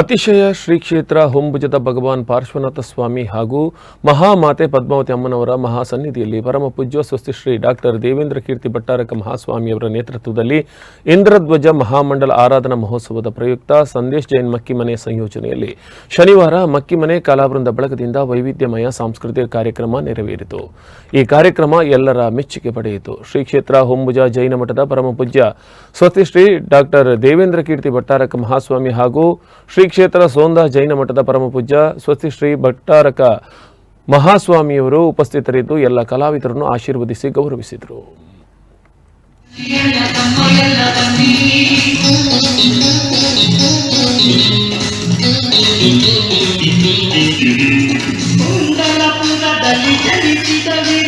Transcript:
ಅತಿಶಯ ಶ್ರೀ ಕ್ಷೇತ್ರ ಹೊಂಬುಜದ ಭಗವಾನ್ ಪಾರ್ಶ್ವನಾಥ ಸ್ವಾಮಿ ಹಾಗೂ ಮಹಾಮಾತೆ ಪದ್ಮಾವತಿ ಅಮ್ಮನವರ ಮಹಾಸನ್ನಿಧಿಯಲ್ಲಿ ಪರಮ ಪೂಜ್ಯ ಸ್ವಸ್ತಿ ಶ್ರೀ ಡಾಕ್ಟರ್ ದೇವೇಂದ್ರ ಕೀರ್ತಿ ಭಟ್ಟಾರಕ ಮಹಾಸ್ವಾಮಿಯವರ ನೇತೃತ್ವದಲ್ಲಿ ಇಂದ್ರಧ್ವಜ ಮಹಾಮಂಡಲ ಆರಾಧನಾ ಮಹೋತ್ಸವದ ಪ್ರಯುಕ್ತ ಸಂದೇಶ್ ಜೈನ್ ಮಕ್ಕಿಮನೆ ಸಂಯೋಜನೆಯಲ್ಲಿ ಶನಿವಾರ ಮಕ್ಕಿಮನೆ ಕಲಾವೃಂದ ಬಳಗದಿಂದ ವೈವಿಧ್ಯಮಯ ಸಾಂಸ್ಕೃತಿಕ ಕಾರ್ಯಕ್ರಮ ನೆರವೇರಿತು. ಈ ಕಾರ್ಯಕ್ರಮ ಎಲ್ಲರ ಮೆಚ್ಚುಗೆ ಪಡೆಯಿತು. ಶ್ರೀ ಕ್ಷೇತ್ರ ಹೊಂಬುಜ ಜೈನ ಮಠದ ಪರಮ ಪೂಜ್ಯ ಸ್ವಸ್ತಿ ಶ್ರೀ ಡಾಕ್ಟರ್ ದೇವೇಂದ್ರ ಕೀರ್ತಿ ಭಟ್ಟಾರಕ ಮಹಾಸ್ವಾಮಿ ಹಾಗೂ ಶ್ರೀ ಕ್ಷೇತ್ರ ಸೋಂದಾ ಜೈನ ಮಠದ ಪರಮಪೂಜ್ಯ ಸ್ವಸ್ತಿ ಶ್ರೀ ಭಟ್ಟಾರಕ ಮಹಾಸ್ವಾಮಿಯವರು ಉಪಸ್ಥಿತರಿದ್ದು ಎಲ್ಲ ಕಲಾವಿದರನ್ನು ಆಶೀರ್ವದಿಸಿ ಗೌರವಿಸಿದರು. ಚಲಿಸಿದವೇ